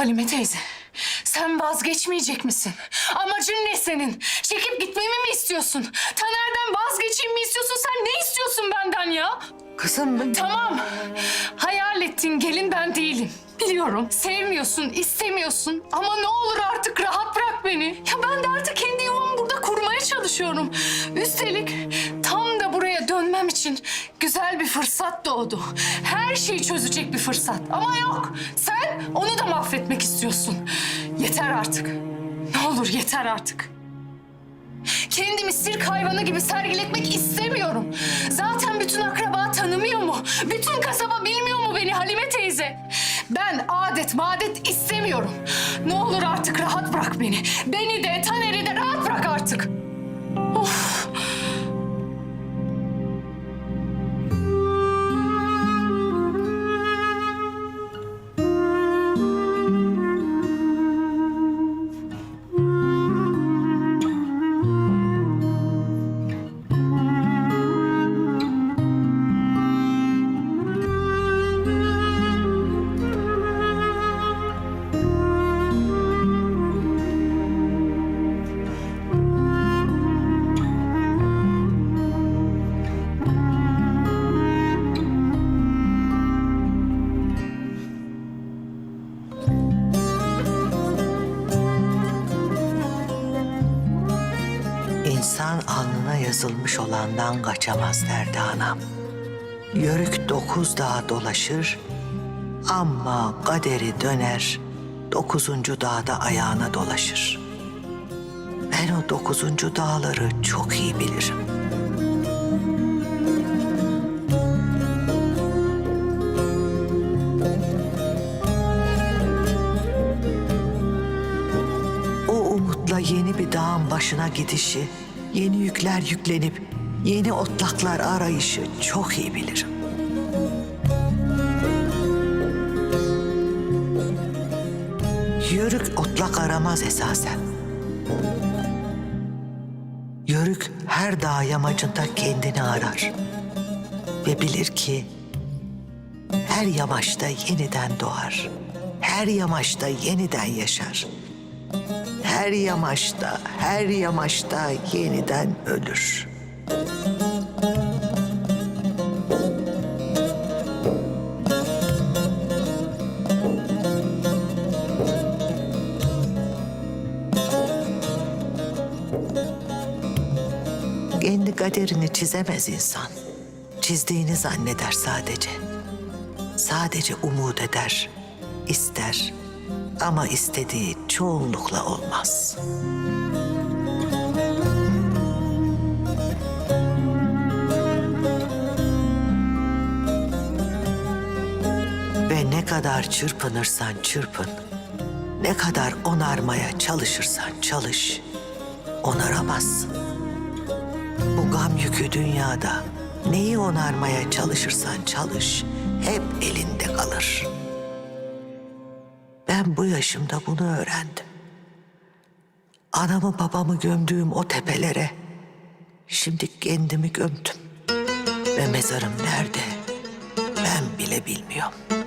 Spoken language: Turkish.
Halime teyze, sen vazgeçmeyecek misin? Amacın ne senin? Çekip gitmemi mi istiyorsun? Taner'den vazgeçeyim mi istiyorsun? Sen ne istiyorsun benden ya? Kızım Tamam, hayal ettiğin gelin ben değilim. Biliyorum, sevmiyorsun, istemiyorsun. Ama ne olur güzel bir fırsat doğdu. Her şeyi çözecek bir fırsat. Ama yok, sen onu da mahvetmek istiyorsun. Yeter artık. Ne olur yeter artık. Kendimi sirk hayvanı gibi sergiletmek istemiyorum. Zaten bütün akraba tanımıyor mu? Bütün kasaba bilmiyor mu beni Halime teyze? Ben adet madet istemiyorum. Ne olur artık rahat bırak beni. Beni de alnına yazılmış olandan kaçamaz derdi anam. Yörük dokuz dağ dolaşır ama kaderi döner dokuzuncu dağda ayağına dolaşır. Ben o dokuzuncu dağları çok iyi bilirim. Yeni bir dağın başına gidişi, yeni yükler yüklenip yeni otlaklar arayışı çok iyi bilirim. Yörük otlak aramaz esasen. Yörük her dağ yamacında kendini arar. Ve bilir ki her yamaçta yeniden doğar. Her yamaçta yeniden yaşar. Her yamaçta, her yamaçta yeniden ölür. Kendi kaderini çizemez insan. Çizdiğini zanneder sadece. Sadece umut eder, ister ama istediği çoğunlukla olmaz. Ve ne kadar çırpınırsan çırpın, ne kadar onarmaya çalışırsan çalış, onaramazsın. Bu gam yükü dünyada neyi onarmaya çalışırsan çalış, hep elinde kalır. Ben bu yaşımda bunu öğrendim. Anamı babamı gömdüğüm o tepelere şimdi kendimi gömdüm. Ve mezarım nerede ben bile bilmiyorum.